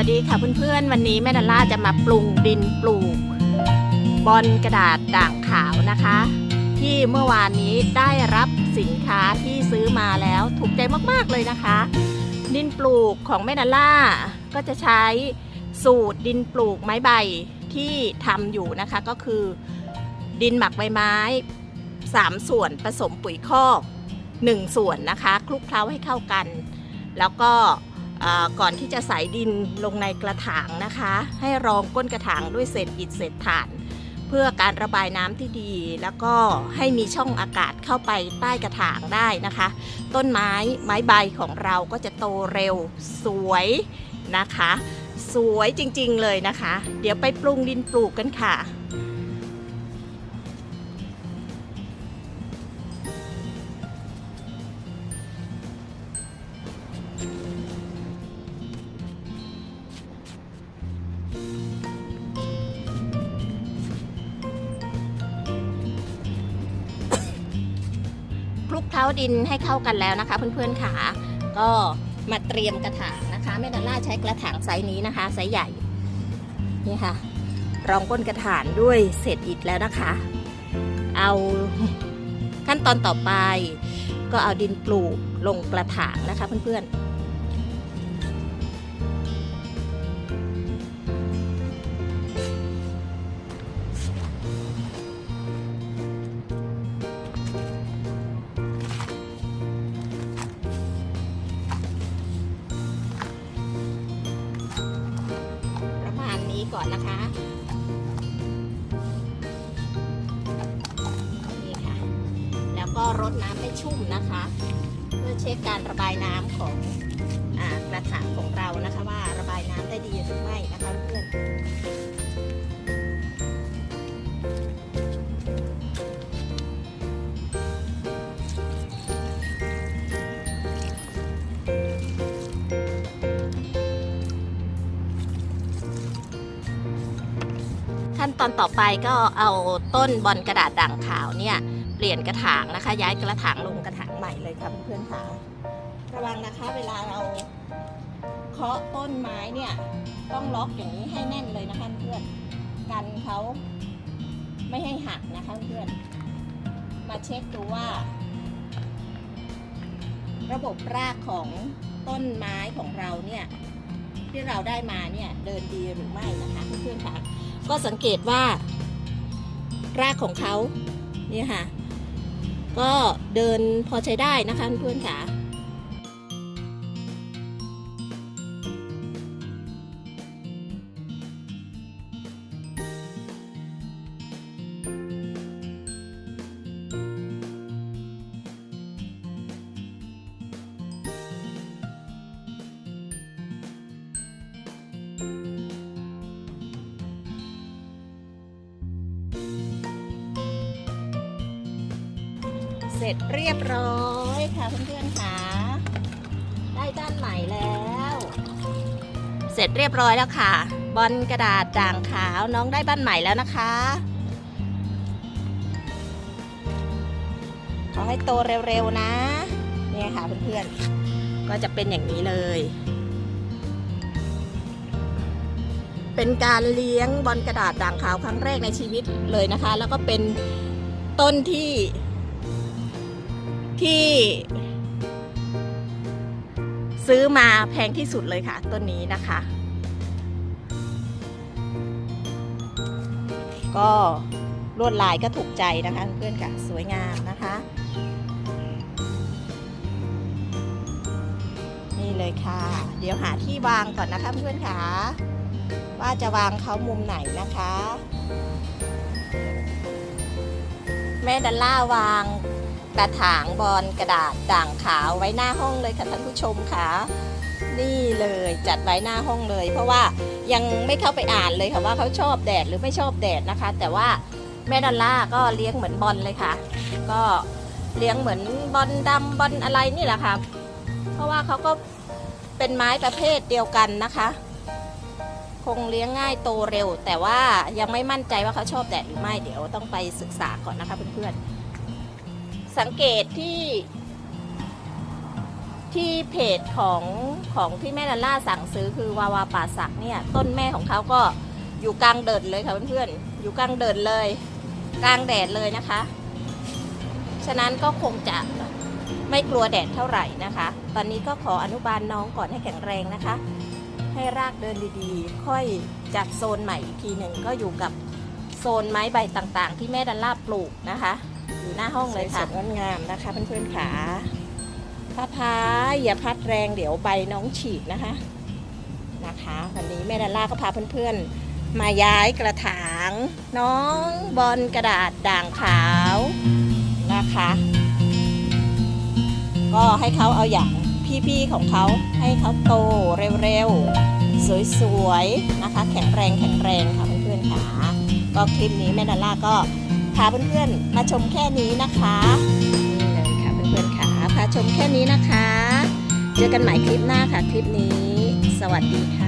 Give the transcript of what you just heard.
วัสดีค่ะเพื่อนๆ วันนี้แม่ดอลล่าจะมาปรุงดินปลูก บอลกระดาษด่างขาวนะคะ ที่เมื่อวานนี้ได้รับสินค้าที่ซื้อมาแล้วถูกใจมากๆเลยนะคะ ดินปลูกของแม่ดอลล่าก็จะใช้สูตรดินปลูกไม้ใบที่ทำอยู่นะคะก็คือ ดินหมักใบไม้ 3 ส่วนผสมปุ๋ยคอก1ส่วนนะคะ คลุกเคล้าให้เข้ากัน แล้วก็ ก่อนที่จะใส่ดินลงในกระถางนะคะ ให้รองก้นกระถางด้วยเศษอิฐเศษถ่าน เพื่อการระบายน้ำที่ดี แล้วก็ให้มีช่องอากาศเข้าไปใต้กระถางได้นะคะ ต้นไม้ไม้ใบของเราก็จะโตเร็วสวยนะคะ สวยจริงๆเลยนะคะ เดี๋ยวไปปรุงดินปลูกกันค่ะ เคล้าดินให้เข้ากันแล้วนะคะ เพื่อนๆค่ะก็มาเตรียมกระถางนะคะแม่ดอลล่าใช้กระถางไซส์นี้นะคะไซส์ใหญ่นี่ค่ะ รองก้นกระถางด้วยเศษอิฐแล้วนะคะ เอาขั้นตอนต่อไป ก็เอาดินปลูกลงกระถางนะคะเพื่อนๆ ก่อนนะคะนี่ค่ะ แล้วก็รดน้ำให้ชุ่มนะคะ เพื่อเช็คการระบายน้ำของอากระถางของเรานะคะ ว่าระบายน้ำได้ดีหรือไม่นะคะเพื่อน ตอนต่อไปก็เอาต้นบอลกระดาษด่างขาวเนี่ยเปลี่ยนกระถางนะคะ ย้ายกระถางลงกระถางใหม่เลยค่ะเพื่อนๆค่ะระวังนะคะเวลาเราเคาะต้นไม้เนี่ยต้องล็อกอย่างนี้ให้แน่นเลยนะคะเพื่อนกันเขาไม่ให้หักนะคะเพื่อนมาเช็คดูว่า ระบบรากของต้นไม้ของเราเนี่ยที่เราได้มาเนี่ยเดินดีหรือไม่นะคะเพื่อนๆค่ะ ก็สังเกตว่า รากของเขาเนี่ยค่ะ ก็เดินพอใช้ได้นะคะเพื่อนๆค่ะ เสร็จเรียบร้อยค่ะเพื่อนๆค่ะได้ด้านใหม่แล้ว เสร็จเรียบร้อยแล้วค่ะ บอลกระดาษด่างขาวน้องได้บ้านใหม่แล้วนะคะขอให้โตเร็วๆนะเนี่ยค่ะเพื่อนๆก็จะเป็นอย่างนี้เลย เป็นการเลี้ยงบอลกระดาษด่างขาวครั้งแรกในชีวิตเลยนะคะ แล้วก็เป็นต้นที่ ที่ ซื้อมาแพงที่สุดเลยค่ะ ต้นนี้นะคะ ก็ลวดลายก็ถูกใจนะคะเพื่อนๆค่ะ สวยงามนะคะ นี่เลยค่ะ เดี๋ยวหาที่วางก่อนนะคะเพื่อนค่ะ ว่าจะวางเขามุมไหนนะคะ แม่ดัลล่าวาง กระถางบอลกระดาษด่างขาวไว้หน้าห้องเลยค่ะท่านผู้ชมค่ะนี่เลยจัดไว้หน้าห้องเลย เพราะว่ายังไม่เข้าไปอ่านเลยค่ะว่าเขาชอบแดดหรือไม่ชอบแดดนะคะ แต่ว่าแม่ดอลล่าก็เลี้ยงเหมือนบอลเลยค่ะ ก็เลี้ยงเหมือนบอลดำบอลอะไรนี่แหละค่ะ เพราะว่าเขาก็เป็นไม้ประเภทเดียวกันนะคะ คงเลี้ยงง่ายโตเร็ว แต่ว่ายังไม่มั่นใจว่าเขาชอบแดดหรือไม่เดี๋ยวต้องไปศึกษาก่อนนะคะเพื่อนๆ สังเกตที่ที่เพจของของที่แม่ดอลล่าสั่งซื้อคือวาวาป่าสักเนี่ยต้นแม่ของเขาก็อยู่กลางเดินเลยค่ะเพื่อนๆอยู่กลางเดินเลย กลางแดดเลยนะคะ ฉะนั้นก็คงจะไม่กลัวแดดเท่าไหร่นะคะ ตอนนี้ก็ขออนุบาลน้องก่อนให้แข็งแรงนะคะ ให้รากเดินดีๆ ค่อยจัดโซนใหม่อีกทีหนึ่งก็อยู่กับโซนไม้ใบต่างๆ ที่แม่ดันลาปลูกนะคะ อยู่หน้าห้องเลยค่ะงดงามนะคะเพื่อนๆขาพาพาอย่าพัดแรงเดี๋ยวใบน้องฉีกนะคะนะคะ วันนี้แม่ดันล่าก็พาเพื่อนๆ มาย้ายกระถาง น้องบอลกระดาษด่างขาวนะคะ ก็ให้เขาเอาอย่างพี่ๆของเขาให้เขาโตเร็วๆ สวยๆนะคะ แข็งแรงแข็งแรงค่ะเพื่อนๆค่ะก็คลิปนี้แม่ดาล่าก็ พาเพื่อนๆมาชมแค่นี้นะคะนี่เลยค่ะเพื่อนๆค่ะพาชมแค่นี้นะคะ เจอกันใหม่คลิปหน้าค่ะคลิปนี้ สวัสดีค่ะ